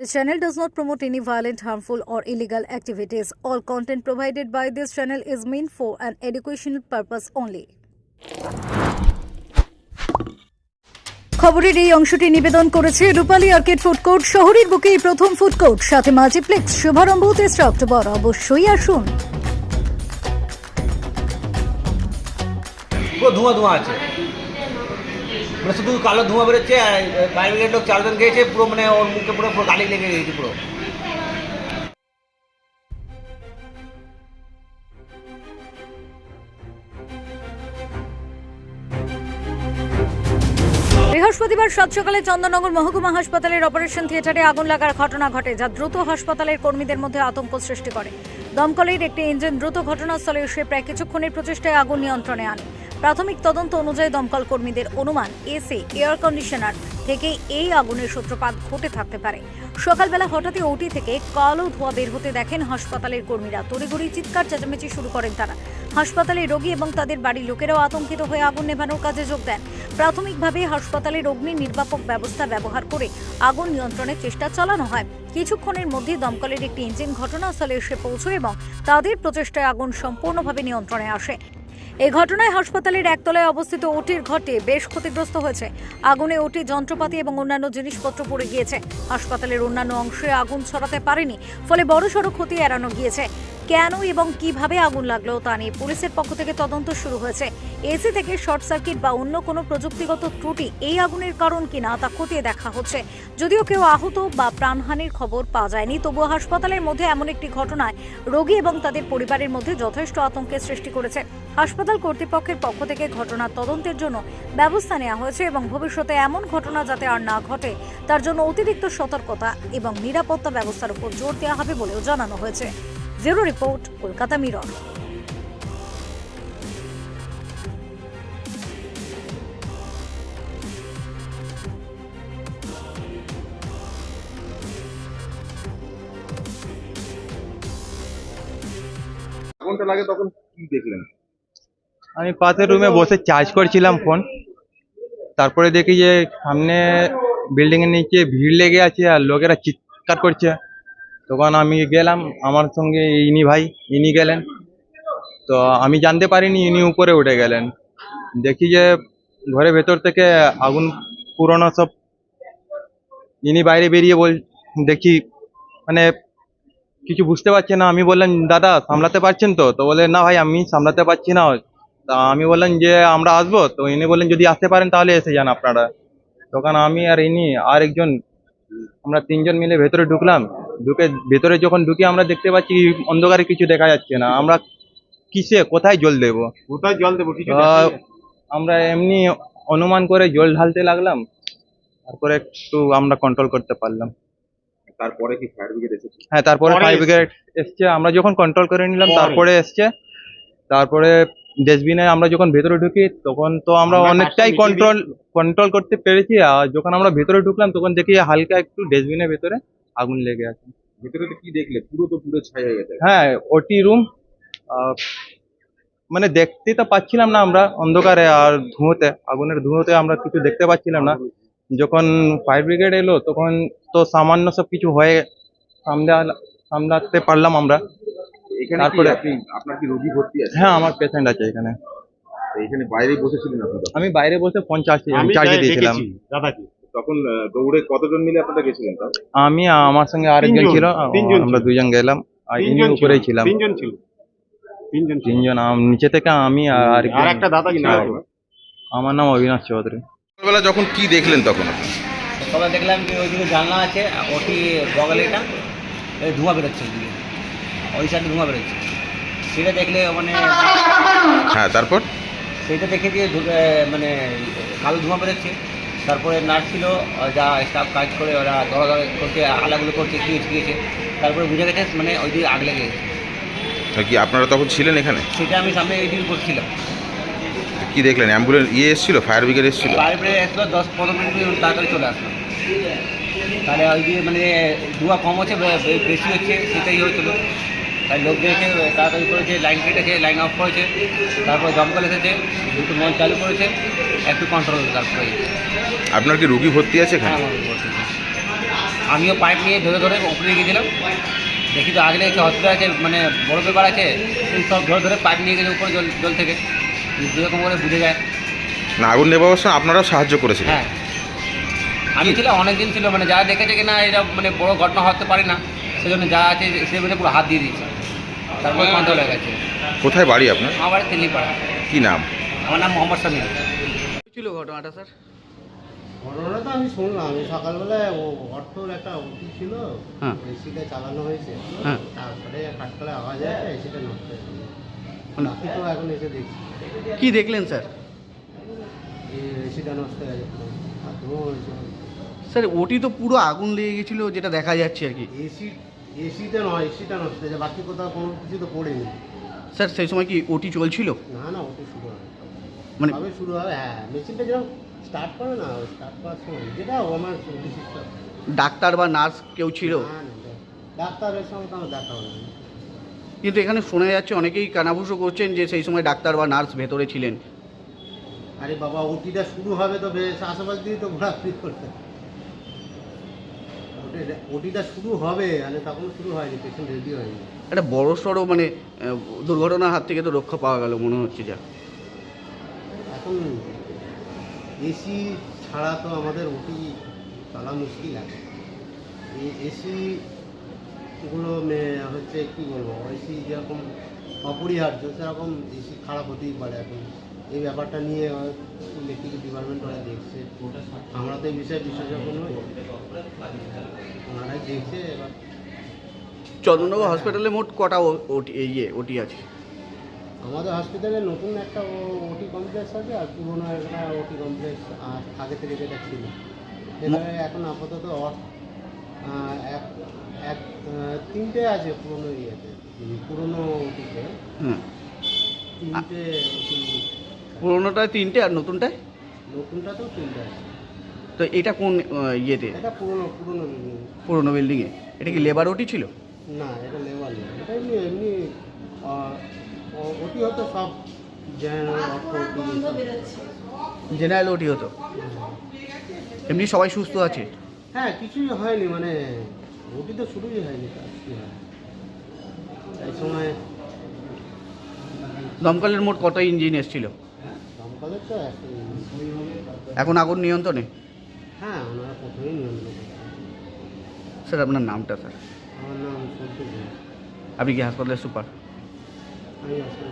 This channel does not promote any violent, harmful, or illegal activities. All content provided by this channel is meant for an educational purpose only. খবরের এই অংশটি নিবেদন করেছে রূপালী arcade food court শহরের বুকে প্রথম food court সাথে multiplex শুভারম্ভ তেসরা অক্টোবর অবশ্যই আসুন ধোঁয়া ধোঁয়া আছে মানে শুধু কালো ধোঁয়া বেরোচ্ছে, আর লোক চারজন গিয়েছে, পুরো মানে ওর মুখে পুরো পুরো গালি লেগে গেছে পুরো। বৃহস্পতিবার সাত সকালে চন্দননগর মহকুমা হাসপাতালের অপারেশন থিয়েটারে আগুন লাগার ঘটনা ঘটে, যা দ্রুত হাসপাতালের কর্মীদের মধ্যে আতঙ্ক সৃষ্টি করে। দমকলের একটি ইঞ্জিন দ্রুত ঘটনাস্থলে এসে প্রায় কিছুক্ষণের প্রচেষ্টায় আগুন নিয়ন্ত্রণে আনে। প্রাথমিক তদন্ত অনুযায়ী দমকল কর্মীদের অনুমান, এসি এয়ার কন্ডিশনার থেকে এই আগুনের সূত্রপাত ঘটে থাকতে পারে। সকালবেলা হঠাৎই ওটি থেকে কালো ধোঁয়া বের হতে দেখেন হাসপাতালের কর্মীরা। তড়িঘড়ি চিৎকার চেঁচামেচি শুরু করেন তারা। হাসপাতালে রোগী এবং তাদের বাড়ির লোকেরাও আতঙ্কিত হয়ে আগুন নেভানোর কাজে যোগ দেন। প্রাথমিকভাবে হাসপাতালের অগ্নি নির্বাপক ব্যবস্থা ব্যবহার করে আগুন নিয়ন্ত্রণের চেষ্টা চালানো হয়। কিছুক্ষণের মধ্যে দমকলের একটি ইঞ্জিন ঘটনাস্থলে এসে পৌঁছয় এবং তাদের প্রচেষ্টায় আগুন সম্পূর্ণভাবে নিয়ন্ত্রণে আসে। এই ঘটনায় হাসপাতালের একতলায় অবস্থিত ওটির ঘটে বেশ ক্ষতিগ্রস্ত হয়েছে। আগুনে ওটি যন্ত্রপাতি এবং অন্যান্য জিনিসপত্র পড়ে গিয়েছে। হাসপাতালের অন্যান্য অংশে আগুন ছড়াতে পারেনি, ফলে বড়সড় ক্ষতি এড়ানো গিয়েছে। কেন এবং কীভাবে আগুন লাগল তা নিয়ে পুলিশের পক্ষ থেকে তদন্ত শুরু হয়েছে। এসি থেকে শর্ট সার্কিট বা অন্য কোনো প্রযুক্তিগত ত্রুটি এই আগুনের কারণ কিনা তা খতিয়ে দেখা হচ্ছে। যদিও কেউ আহত বা প্রাণহানির খবর পাওয়া যায়নি, তবুও হাসপাতালের মধ্যে এমন একটি ঘটনায় রোগী এবং তাদের পরিবারের মধ্যে যথেষ্ট আতঙ্কের সৃষ্টি করেছে। হাসপাতাল কর্তৃপক্ষের পক্ষ থেকে ঘটনার তদন্তের জন্য ব্যবস্থা নেওয়া হয়েছে এবং ভবিষ্যতে এমন ঘটনা যাতে আর না ঘটে, তার জন্য অতিরিক্ত সতর্কতা এবং নিরাপত্তা ব্যবস্থার উপর জোর দেওয়া হবে বলেও জানানো হয়েছে। ব্যুরো রিপোর্ট কলকাতা মিরর আগুনটা লাগে তখন কি দেখলেন? আমি পাশের রুমে বসে চার্জ করছিলাম ফোন তারপরে দেখি যে সামনে বিল্ডিং এর নিচে ভিড় লেগে আছে আর লোকেরা চিৎকার করছে। তখন আমি গেলাম, আমার সঙ্গে ইনি ভাই, ইনি গেলেন। তো আমি জানতে পারিনি ইনি উপরে উঠে গেলেন। দেখি যে ঘরের ভেতর থেকে আগুন পুরোনো সব ইনি বাইরে বেরিয়ে বল, দেখি মানে কিছু বুঝতে পারছে না। আমি বললাম, দাদা, সামলাতে পারছেন তো? তো বলে, না ভাই, আমি সামলাতে পারছি না। তা আমি বললাম যে, আমরা আসব? তো ইনি বললেন, যদি আসতে পারেন তাহলে এসে যান আপনারা। তখন আমি আর ইনি আর একজন আমরা তিনজন মিলে ভেতরে ঢুকলাম। ঢুকে ভেতরে যখন ঢুকি আমরা দেখতে পাচ্ছি অন্ধকারে কিছু দেখা যাচ্ছে না। আমরা কিসে কোথায় জল দেবো? কোথায় জল দেবো? কিছু আমরা এমনি অনুমান করে জল ঢালতে লাগলাম। তারপরে একটু আমরা কন্ট্রোল করতে পারলাম। তারপরে কি ফায়ার ব্রিগেড এসেছে? হ্যাঁ তারপরে ফায়ার ব্রিগেড এসছে। আমরা যখন কন্ট্রোল করে নিলাম তারপরে এসছে। তারপরে ডাস্টবিনে আমরা যখন ভেতরে ঢুকি তখন তো আমরা আমরা অনেকটাই কন্ট্রোল কন্ট্রোল করতে পেরেছি। আর যখন আমরা ভেতরে ঢুকলাম তখন দেখি হালকা একটু ডাস্টবিনের ভেতরে আগুন লেগে আছে। ভেতরে তো কি দেখলে? পুরো তো পুরো ছাই হয়ে গেছে। হ্যাঁ ওটি রুম মানে দেখতে তো পাচ্ছিলাম না আমরা অন্ধকারে আর ধুঁয়োতে আগুনের ধুঁয়োতে আমরা কিছু দেখতে পাচ্ছিলাম না। যখন ফায়ার ব্রিগেড এলো তখন তো সামান্য সব কিছু হয়ে সামলা সামলাতে পারলাম আমরা। এখানে কি তারপরে- আপনি আপনার কি রোগী ভর্তি আছে? হ্যাঁ আমার পেশেন্ট আছে এখানে। এখানে বাইরেই বসেছিলেন আপনি তখন? আমি বাইরে বসে ফোন চার্জ আমি চার্জে যাই দিয়েছিলাম। দেখেছি দাদাকে। তখন দৌড়ে কতজন মিলে আপনারা গেছিলেন আমি আমার সঙ্গে আরেকজন ছিল আমরা। দুজন গেলাম আর ইনি তিনজন ছিল, উপরেই ছিলাম। তিনজন ছিল। তিনজন তিনজন আম- নিচে থেকে আমি আর একটা দাদা ছিল। আমার নাম অবিনাশ চৌধুরী। সকালবেলা যখন কি দেখলেন তখন সবাই দেখলাম যে ওইদিকে জানলা আছে ওটি বগলে এটা এই ধোঁয়া বেরোচ্ছে ওইদিকে। ওই সাইডে ধোঁয়া বেরোচ্ছে। সেটা দেখলে মানে হ্যাঁ তারপর? সেটা দেখে যে মানে কালো ধোঁয়া বেরোচ্ছে। তারপরে নার্স ছিল যা স্টাফ কাজ করে ওরা ধরা করছে আলাগুলো করছে কি হয়েছে তারপরে বুঝে গেছে মানে ওই দিকে আগ লেগে গেছে। কি আপনারা তখন ছিলেন এখানে? সেটা আমি সামনে ওই দিকে করছিলাম। কি দেখলেন? অ্যাম্বুলেন্স ইয়ে এসেছিল? ফায়ার ব্রিগেড এসেছিল? বাইরে আসলো দশ পনেরো মিনিট তাড়াতাড়ি চলে আসলো তাহলে ওই যে মানে ধোঁয়া কম হচ্ছে বেশি হচ্ছে সেটাই হয়েছিল। তাই লোক দেখে তাড়াতাড়ি করেছে লাইন কেটেছে লাইন অফ করেছে তারপর দমকল এসেছে দুটো মন চালু করেছে একটু কন্ট্রোল তারপরে আপনার কি রুগী ভর্তি আছে হ্যাঁ এখানে আমিও পাইপ নিয়ে ধরে ধরে উপরে গেছিলাম। দেখি তো আগে লেগেছে হসপিটাল আছে মানে বড় পেপার আছে সব ধরে ধরে পাইপ নিয়ে গেছে উপরে জল জল থেকে। যেরকম করে বুঝে যায়। না আগুন নেবার সময় আপনারাও সাহায্য করেছিলেন? হ্যাঁ। আমি ছিলাম অনেক দিন ছিল মানে যারা দেখেছে কি না এটা মানে বড় ঘটনা হতে পারে না। সেজন্য যা আছে সে পুরো হাত দিয়ে দিয়েছে। তারপর কন্ট্রোল হয়ে গেছে। কোথায় বাড়ি আপনার? আমার বাড়ি তেলিপাড়া কি নাম? আমার নাম মোহাম্মদ সামির। ছিল ঘটনাটা স্যার? ঘটনাটা তো আমি শুনলাম। আমি সকালবেলায় ও অটোর একটা উঠি ছিল। হ্যাঁ। এসিটা চালানো হয়েছে। হ্যাঁ। তারপরে খাটতলায় আওয়াজ আছে এসিটা নষ্ট হয়ে গেছে মানে- তো এখন এসে দেখছি। কি দেখলেন স্যার? এসিটা নষ্ট হয়ে গেছে। স্যার ওটি তো পুরো আগুন লেগে গেছিল যেটা দেখা যাচ্ছে আর কি। এসি এসিটা নয় এসিটা নষ্ট হয়েছে বাকি কোথাও কোনো কিছু তো পড়েনি। স্যার সেই সময় কি ওটি চলছিল? না না ওটি শুরু হবে মানে কবে শুরু হবে হ্যাঁ মেশিনটা যেরকম স্টার্ট করে না স্টার্ট করার সময় যেটা আমার সিস্টেম ডাক্তার বা নার্স কেউ ছিল? না না ডাক্তারের সঙ্গে তো আমার দেখা হবে না। কিন্তু এখানে শোনা যাচ্ছে অনেকেই কানাভুষো করছেন যে সেই সময় ডাক্তার বা নার্স ভেতরে ছিলেন। আরে বাবা ওটিটা শুরু হবে তো বেশ আশেপাশ দিয়ে তো ঘোরাঘুরি করতে ওটি- ওটিটা শুরু হবে মানে তখন শুরু হয়নি পেশেন্ট রেডি হয়নি। একটা বড় সড়ো মানে দুর্ঘটনার হাত থেকে তো রক্ষা পাওয়া গেল মনে হচ্ছে যা। এখন এসি ছাড়া তো আমাদের ওটি চলা মুশকিল আছে। এই এসি গুলো হচ্ছে কি বলব এসি যেরকম অপরিহার্য সেরকম এসি খারাপ হতেই পারে এখন। এই ব্যাপারটা নিয়ে ইলেকট্রিক ডিপার্টমেন্ট ওরা দেখছে। আমরা তো এই বিষয়ে বিশেষজ্ঞ নই। ওনারাই দেখছে এবার চন্দননগর হসপিটালে মোট কটা ওটি ইয়ে ওটি আছে? আমাদের হসপিটালে নতুন একটা ওটি কমপ্লেক্স আছে আর পুরোনো একটা ওটি কমপ্লেক্স আর আগে থেকে যেটা ছিল। এবারে এখন আপাতত এক এক তিনটে আছে পুরোনো ইয়েতে। পুরোনো ওটিতে। তিনটে ওটি পুরোনোটায় তিনটে আর নতুনটায়? নতুনটাতেও তিনটে আছে। তো এটা কোন আহ, ইয়েতে? এটা পুরোনো পুরোনো building। পুরোনো বিল্ডিংয়ে এটা কি লেবার ওটি ছিল? না এটা লেবার না এটা এমনি এমনি আহ, ও- ওটি হতো সব। জেনারেল জেনারেল ওটি হতো। এমনি সবাই সুস্থ আছে? হ্যাঁ কিছুই হয়নি মানে ওটি তো শুরুই হয়নি কি হয়। এই সময় দমকলের মোট কত ইঞ্জিন এসেছিল? তো এখন আগুন নিয়ন্ত্রণে? হ্যাঁ ওনারা প্রথমেই নিয়ন্ত্রণ স্যার আপনার নামটা স্যার? আমার নাম সন্তোষ আপনি কি হাসপাতালের সুপার? আমি আসলে